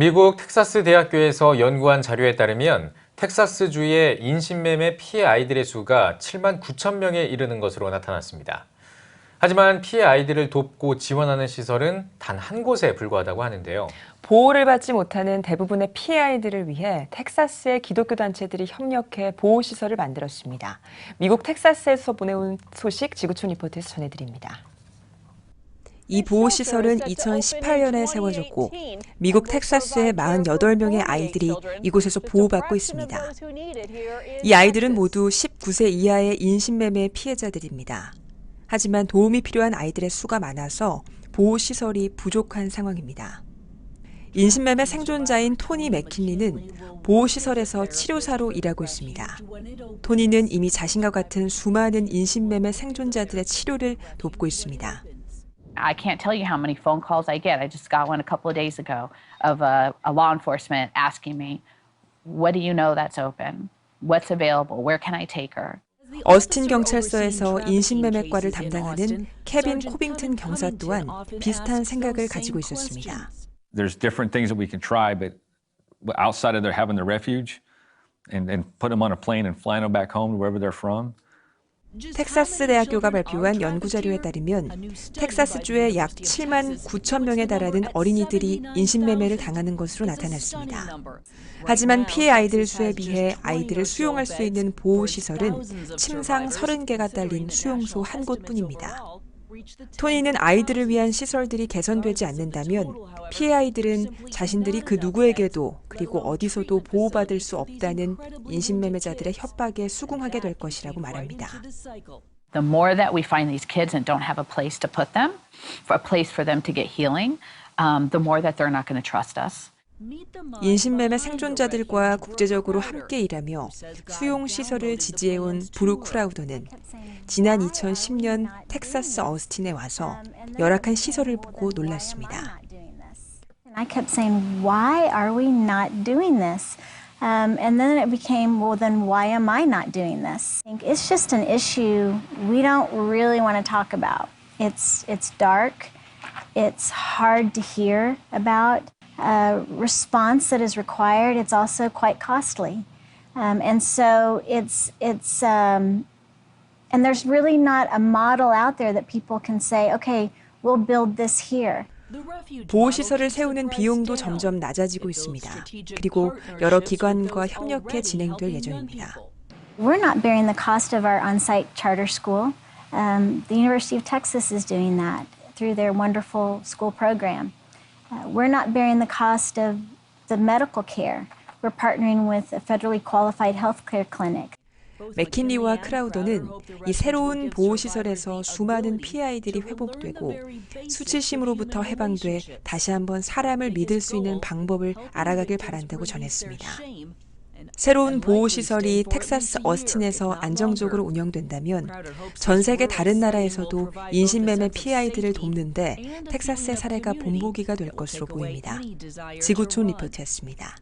미국 텍사스 대학교에서 연구한 자료에 따르면 텍사스주의 인신매매 피해 아이들의 수가 7만 9천 명에 이르는 것으로 나타났습니다. 하지만 피해 아이들을 돕고 지원하는 시설은 단 한 곳에 불과하다고 하는데요. 보호를 받지 못하는 대부분의 피해 아이들을 위해 텍사스의 기독교 단체들이 협력해 보호 시설을 만들었습니다. 미국 텍사스에서 보내온 소식 지구촌 리포트에서 전해드립니다. 이 보호시설은 2018년에 세워졌고 미국 텍사스의 48명의 아이들이 이곳에서 보호받고 있습니다. 이 아이들은 모두 19세 이하의 인신매매 피해자들입니다. 하지만 도움이 필요한 아이들의 수가 많아서 보호시설이 부족한 상황입니다. 인신매매 생존자인 토니 맥킨리는 보호시설에서 치료사로 일하고 있습니다. 토니는 이미 자신과 같은 수많은 인신매매 생존자들의 치료를 돕고 있습니다. I can't tell you how many phone calls I get. I just got one a couple of days ago of a, a law enforcement asking me, What do you know that's open? What's available? Where can I take her? 어스틴 경찰서에서 인신매매과를 담당하는 케빈 코빙튼 경사 또한 비슷한 생각을 가지고 있었습니다. there's different things that we can try, but outside of their having the refuge and, and put them on a plane and flying them back home to wherever they're from. 텍사스 대학교가 발표한 연구 자료에 따르면 텍사스주에 약 7만 9천 명에 달하는 어린이들이 인신매매를 당하는 것으로 나타났습니다. 하지만 피해 아이들 수에 비해 아이들을 수용할 수 있는 보호시설은 침상 30개가 딸린 수용소 한 곳뿐입니다. 토니는 아이들을 위한 시설들이 개선되지 않는다면 피해 아이들은 자신들이 그 누구에게도 그리고 어디서도 보호받을 수 없다는 인신매매자들의 협박에 수긍하게 될 것이라고 말합니다. The more that we find these kids and don't have a place to put them, a place for them to get healing, um, the more that they're not going to trust us. 인신매매 생존자들과 국제적으로 함께 일하며 수용 시설을 지지해온 브루 크라우더는 지난 2010년 텍사스 어스틴에 와서 열악한 시설을 보고 놀랐습니다. I kept saying, why are we not doing this? Um, and then it became, well, then why am I not doing this? I think It's just an issue we don't really want to talk about. It's, it's dark, it's hard to hear about. Uh, response that is required, it's also quite costly. Um, and so it's, it's um, and there's really not a model out there that people can say, okay, we'll build this here. 보호시설을 세우는 비용도 점점 낮아지고 있습니다. 그리고 여러 기관과 협력해 진행될 예정입니다. We're not bearing the cost of our on site charter school. Um, the University of Texas is doing that through their wonderful school program. Uh, we're not bearing the cost of the medical care. We're partnering with a federally qualified healthcare clinic. 맥킨리와 크라우더는 이 새로운 보호시설에서 수많은 피해 아이들이 회복되고 수치심으로부터 해방돼 다시 한번 사람을 믿을 수 있는 방법을 알아가길 바란다고 전했습니다. 새로운 보호시설이 텍사스 어스틴에서 안정적으로 운영된다면 전 세계 다른 나라에서도 인신매매 피해 아이들을 돕는데 텍사스의 사례가 본보기가 될 것으로 보입니다. 지구촌 리포트였습니다.